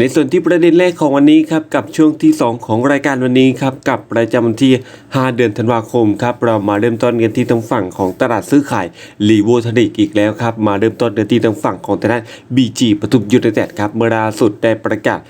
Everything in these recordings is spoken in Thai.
ในส่วนที่ประเด็นแรกของวันนี้ครับกับช่วงที่ 2 ของรายการวันนี้ครับกับประจำวันที่ 5 เดือนธันวาคมครับเรามาเริ่มต้นกันที่ทางฝั่งของตลาดซื้อขายลีโวทนิกอีกแล้วครับมาเริ่มต้นกันที่ทางฝั่งของทางด้านบีจีปทุมยูไนเต็ดครับเมื่อล่าสุดได้ประกาศ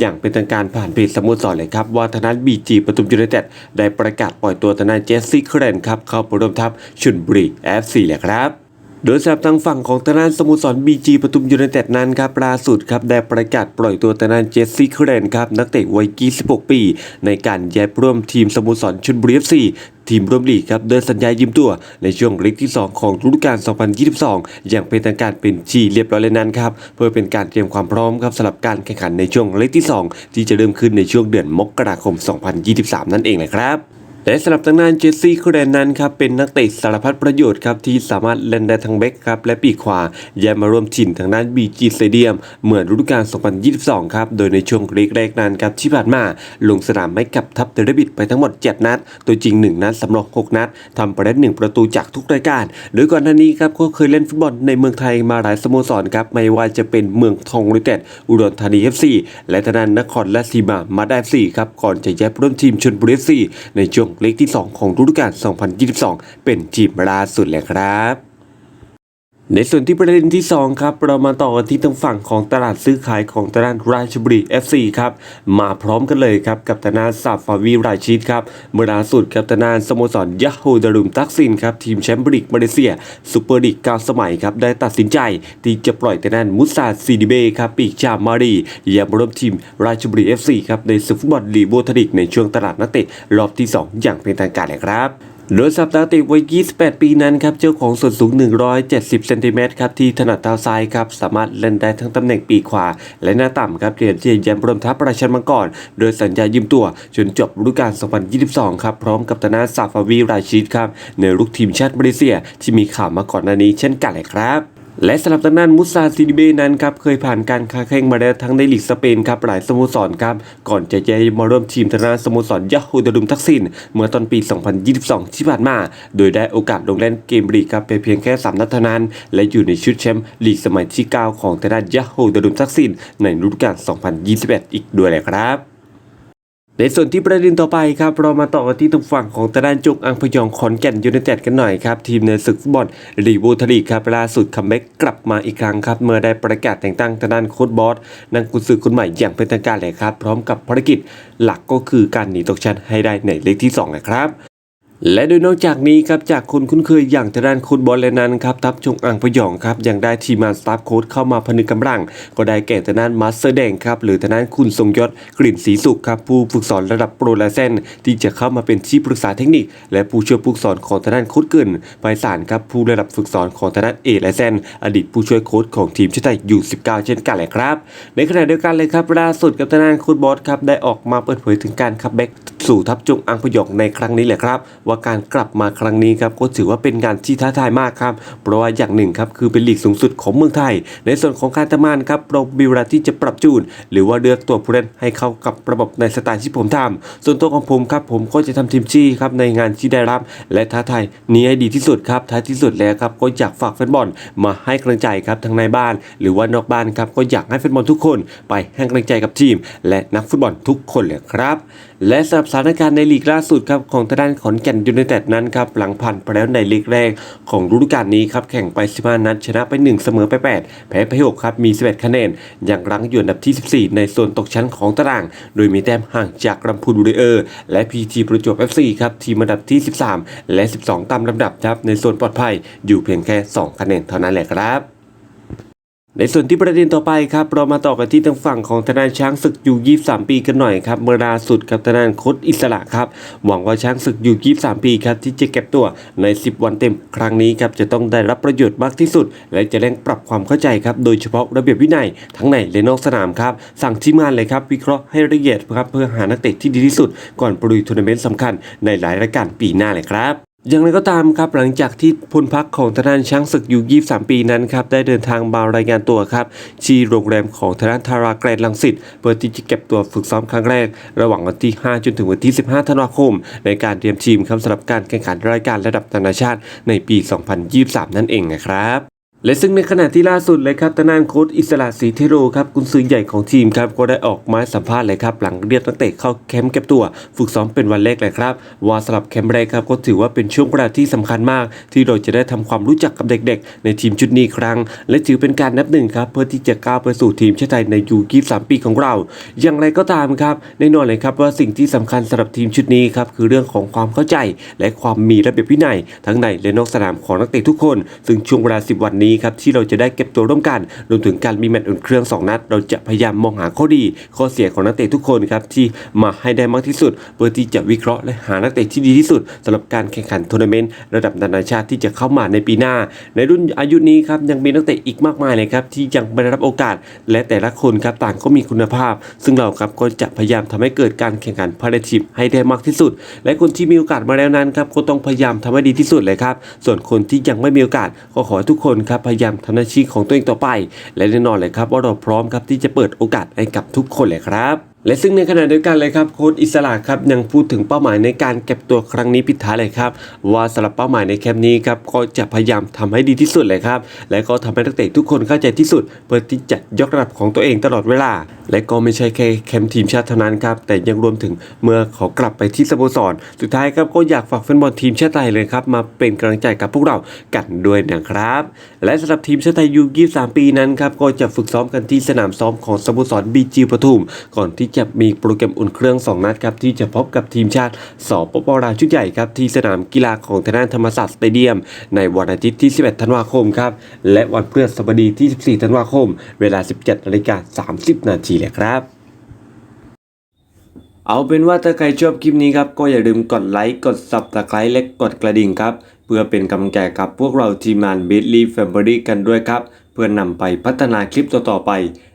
อย่างเป็นทางการผ่านเพจสโมสรเลยครับ ว่าทางด้าบีจีปทุมยูไนเต็ดได้ประกาศปล่อยตัวทางด้าเจสซี่เครนครับเข้าไปร่วมทัพชุนบุรีเอฟซีเลยครับ โดยสำหรับทางฝั่งของทางด้านสโมสรบีจีปทุมยูไนเต็ดนั้นครับล่าสุดครับได้ประกาศปล่อยตัวทางด้านเจสซี่เครนครับนักเตะวัย 26 ปี ในการย้ายร่วมทีมสโมสรชลบุรีเอฟซีทีมร่วมลีกครับโดยสัญญายืมตัว ในช่วงลีกที่ 2 ของฤดูกาล 2022 อย่างเป็นทางการเป็นชีเรียบร้อยเลยนั้นครับเพื่อเป็นการเตรียมความพร้อมครับสำหรับการแข่งขันในช่วงลีกที่ 2 ที่จะเริ่มขึ้นในช่วงเดือนมกราคม 2023 นั่นเองนะครับ และสำหรับทางด้านเจสซี่ครนนั้นครับเป็นนักเตะสารพัดประโยชน์ครับที่สามารถเล่นได้ทั้งแบ็กครับและปีกขวาย้ายมาร่วมทีมทางด้าน BG Stadium เมื่อฤดูกาล 2022 ครับโดยในช่วงเลีกแรกนั้นครับที่ผ่านมาลงสนามไม่กับทัพเดรบิดไปทั้งหมด 7 นัด ตัวจริง 1 นัดสำรอง 6 นัดทำไปได้1ประตูจากทุกรายการ โดยก่อนหน้านี้ครับก็เคยเล่นฟุตบอลในเมืองไทยมาหลายสโมสรครับไม่ว่าจะเป็นเมืองทองยูไนเต็ดอุดรธานี FC และทางด้านนครราชสีมามาได้4ครับก่อนจะย้ายไปร่วมทีมชลบุรี FC ในช่วงลีกที่ 2 ของฤดูกาล2022 เป็นทีมล่าสุดเลยครับ ในส่วนที่ประเด็นที่ 2 ครับ เรามาต่อกันที่ทางฝั่งของตลาดซื้อขายของตลาดราชบุรี FC ครับ มาพร้อมกันเลยครับกับตนาซาฟาวีราชิดครับเมื่อล่าสุดกับตนาสโมสรยาฮูดารุมตักซินครับ ทีมแชมป์ลีกมาเลเซียซูเปอร์ลีก9สมัยครับ ได้ตัดสินใจ ที่จะปล่อยตนานมุซาซีดิเบครับปีกจามารีย้ามร่วมทีมราชบุรี FC ครับในศึกฟุตบอลลีกโบทนิกในช่วงตลาดนักเตะรอบที่ 2 อย่างเป็นทางการเลยครับ โดยสัปดาห์ติวัย 28 ปีนั้นครับ เจ้าของส่วนสูง 170 เซนติเมตรครับ ที่ถนัดเท้าซ้ายครับ สามารถเล่นได้ทั้งตำแหน่งปีกขวา และหน้าต่ำครับเรียนที่จะย้ำรวมทัพประชันมังกรโดยสัญญายืมตัว จนจบฤดูกาล 2022 ครับ พร้อมกับตนาซาฟาวีราชิดครับ ในลูกทีมชาติมาเลเซีย ที่มีข่าวมาก่อนหน้านี้เช่นกันเลยครับ และสำหรับทางด้านมุซาซิดิเบนั้นครับเคยผ่านการค้าแข่งมาแล้วทั้งในลีกสเปนครับหลายสโมสรครับก่อนจะย้ายมาร่วมทีมทางด้าสโมสรยาฮูดารุมทักซิน เมื่อตอนปี 2022 ที่ผ่านมา โดยได้โอกาสลงเล่นเกมลีกครับไปเพียงแค่ 3 นัดเท่านั้น และอยู่ในชุดแชมป์ลีกสมัยที่ 9 ของทางด้ายาฮูดารุมทักซิน ในฤดูกาล 2021 อีกด้วยเลยครับ ในส่วนที่ประเด็นต่อไปครับเรามาต่อกันที่ทางฝั่งของตะด้านจุกอังพยองขอนแก่นยูไนเต็ดกันหน่อยครับ ทีมในศึกฟุตบอลลีกบูทลีครับล่าสุดคัมแบ็กกลับมาอีกครั้งครับ เมื่อได้ประกาศแต่งตั้งตะด้านโค้ชบอสนักกุญซือคนใหม่อย่างเป็นทางการเลยครับ พร้อมกับภารกิจหลักก็คือการหนีตกชั้นให้ได้ในเลกที่2นะครับ และโดยนอกจากนี้ครับจากคนคุ้นเคยอย่างทางด้านคุณบอลเลนันครับทัพชงอังพยองครับยังได้ทีมงานสตาฟโค้ชเข้ามาพนึกกำลัง ก็ได้แก่ทางด้านมาสเตอร์แดงครับหรือทางด้านคุณทรงยศกลิ่นศรีสุขครับผู้ฝึกสอนระดับโปรไลเซนที่จะเข้ามาเป็นที่ปรึกษาเทคนิค และผู้ช่วยผู้สอนของทางด้านโค้ชเกินไปสารครับผู้ระดับฝึกสอนของทางด้านเอไลเซนอดีตผู้ช่วยโค้ชของทีมชาติไทยอยู่19 เช่นกันแหละครับในขณะเดียวกันเลยครับล่าสุดกับทางด้านค้ชบอสครับได้ออกมาเปิดเผยถึงการคัมแบ็ก สู่ทัพจงอังพยองในครั้งนี้แหละครับ ว่าการกลับมาครั้งนี้ครับก็ถือว่าเป็นงานที่ท้าทายมากครับ เพราะว่าอย่างหนึ่งครับคือเป็นลีกสูงสุดของเมืองไทย ในส่วนของการทำงานครับเรามีเวลาที่จะปรับจูน หรือว่าเลือกตัวผู้เล่นให้เข้ากับระบบในสไตล์ที่ผมทำส่วนตัวของผมครับผมก็จะทำทีมชี่ครับในงานที่ได้รับ และท้าทายนี้ให้ดีที่สุดครับท้ายที่สุดแล้วครับก็อยากฝากแฟนบอลมาให้กำลังใจครับทั้งในบ้าน หรือว่านอกบ้านครับก็อยากให้แฟนบอลทุกคน ไปให้กำลังใจกับทีม และนักฟุตบอลทุกคนเลยครับ และสำหรับถานการณ์ในลีกล่าสุดครับของทางด้านขอนแก่นยูไนเต็ดนั้นครับหลังผ่านไปแล้วในลีกแรกของฤดูกาลนี้ครับแข่งไป 15 นัดชนะไป 1 เสมอไป 8 แพ้ไป 6 ครับมี 11 คะแนนยังรั้งอยู่อันดับที่ 14 ในโซนตกชั้นของตาราง โดยมีแต้มห่างจากลำพูนบูเรเออร์ และพีทีประจวบ FC ครับทีมอันดับที่ 13 และ 12 ตามลำดับครับในโซนปลอดภัยอยู่เพียงแค่ 2 คะแนนเท่านั้นแหละครับ ในส่วนที่ประเด็นต่อไปครับเรามาต่อกันที่ทางฝั่งของทางด้าช้างศึกอยู่ 23 ปีกันหน่อยครับเมื่อล่าสุดครับทางด้าค้ชอิสระครับหวังว่าช้างศึกอยู่ 23 ปีครับที่จะเก็บตัวใน 10 วันเต็ม ครั้งนี้ครับจะต้องได้รับประโยชน์มากที่สุด และจะเร่งปรับความเข้าใจครับโดยเฉพาะระเบียบวินัยทั้งในและนอกสนามครับสั่งทีมงานเลยครับวิเคราะห์ให้ละเอียดครับเพื่อหานักเตะที่ดีที่สุด ก่อนปลุยทัวร์นาเมนต์สำคัญในหลายรายการปีหน้าเลยครับ อย่างไรก็ตามครับหลังจากที่พลพักของทนานช้างศึกอยู่ 23 ปีนั้นครับได้เดินทางมารายงานตัวครับที่โรงแรมของทนานทาราแกรนด์ลังสิตเพื่อที่จะเก็บตัวฝึกซ้อมครั้งแรก ระหว่างวันที่ 5 จนถึงวันที่ 15 ธันวาคม ในการเตรียมทีมครับสำหรับการแข่งขันรายการระดับนานาชาติในปี 2023 นั่นเองนะครับ และซึ่งในขณะที่ล่าสุดเลยครับทางด้านโค้ชอิสระศรีเทโรครับกุนซือใหญ่ของทีมครับก็ได้ออกมาสัมภาษณ์เลยครับหลังเรียกนักเตะเข้าแคมป์เก็บตัว ฝึกซ้อมเป็นวันแรกเลยครับ ว่าสำหรับแคมป์แรกครับก็ถือว่าเป็นช่วงเวลาที่สำคัญมาก ที่เราจะได้ทำความรู้จักกับเด็กๆ ในทีมชุดนี้ครั้ง และถือเป็นการนับหนึ่งครับเพื่อที่จะก้าวไปสู่ทีมชาติไทยในยู23ปีของเรา อย่างไรก็ตามครับแน่นอนเลยครับว่าสิ่งที่สำคัญสำหรับทีมชุดนี้ครับคือเรื่องของความเข้าใจ และความมีระเบียบวินัย ทั้งในและนอกสนามของนักเตะทุกคน ซึ่งช่วงเวลา 10 วันนี้ครับที่เราจะได้เก็บตัวร่วมกันรวมถึงการมีแมตช์อุ่นเครื่อง 2 นัด เราจะพยายามมองหาข้อดี ข้อเสียของนักเตะทุกคนครับที่มาให้ได้มากที่สุด เพื่อที่จะวิเคราะห์และหานักเตะที่ดีที่สุดสำหรับการแข่งขันทัวร์นาเมนต์ระดับนานาชาติที่จะเข้ามาในปีหน้า ในรุ่นอายุนี้ครับยังมีนักเตะอีกมากมายเลยครับที่ยังไม่ได้รับโอกาส และแต่ละคนครับต่างก็มีคุณภาพ ซึ่งเราครับก็จะพยายามทำให้เกิดการแข่งขันพาราทีมให้ได้มากที่สุด และคนที่มีโอกาสมาแล้วนั้นครับก็ต้องพยายามทำให้ดีที่สุดเลยครับส่วนคนที่ยังไม่มีโอกาสก็ขอทุกคนครับพยายามทำหน้าที่ของตัวเองต่อไป และแน่นอนเลยครับว่าเราพร้อมครับที่จะเปิดโอกาสให้กับทุกคนเลยครับ และซึ่งในขณะเดียวกันเลยครับโค้ชอิสระครับยังพูดถึงเป้าหมายในการเก็บตัวครั้งนี้ปิดท้ายเลยครับว่าสำหรับเป้าหมายในแคมป์นี้ครับก็จะพยายามทำให้ดีที่สุดเลยครับและก็ทำให้นักเตะทุกคนเข้าใจที่สุด เพื่อที่จะยกระดับของตัวเองตลอดเวลา และก็ไม่ใช่แค่แคมป์ทีมชาติเท่านั้นครับแต่ยังรวมถึงเมื่อเขากลับไปที่สโมสร สุดท้ายครับก็อยากฝากแฟนบอลทีมชาติไทยเลยครับมาเป็นกำลังใจกับพวกเรากันด้วยนะครับ และสำหรับทีมชาติไทยยู23ปีนั้นครับก็จะฝึกซ้อมกันที่สนามซ้อมของสโมสรบีจีปทุมก่อนที่จะมีโปรแกรมอุ่นเครื่อง 2 นัดครับที่จะพบกับทีมชาติสปปลาวชุดใหญ่ครับที่สนามกีฬาของทางด้านธรรมศาสตร์สเตเดียม ในวันอาทิตย์ที่ 11 ธันวาคมครับและวันพฤหัสบดีที่ 14 ธันวาคม เวลา 17นาฬิกา30 นาทีเลยครับเอาเป็นว่าถ้าใครชอบคลิปนี้ครับก็อย่าลืมกดไลค์กด subscribe และกดกระดิ่งครับ เพื่อเป็นกำลังใจกับพวกเราทีมงาน b i t l y Family กันด้วยครับ เพื่อนำไปพัฒนาคลิปต่อๆไป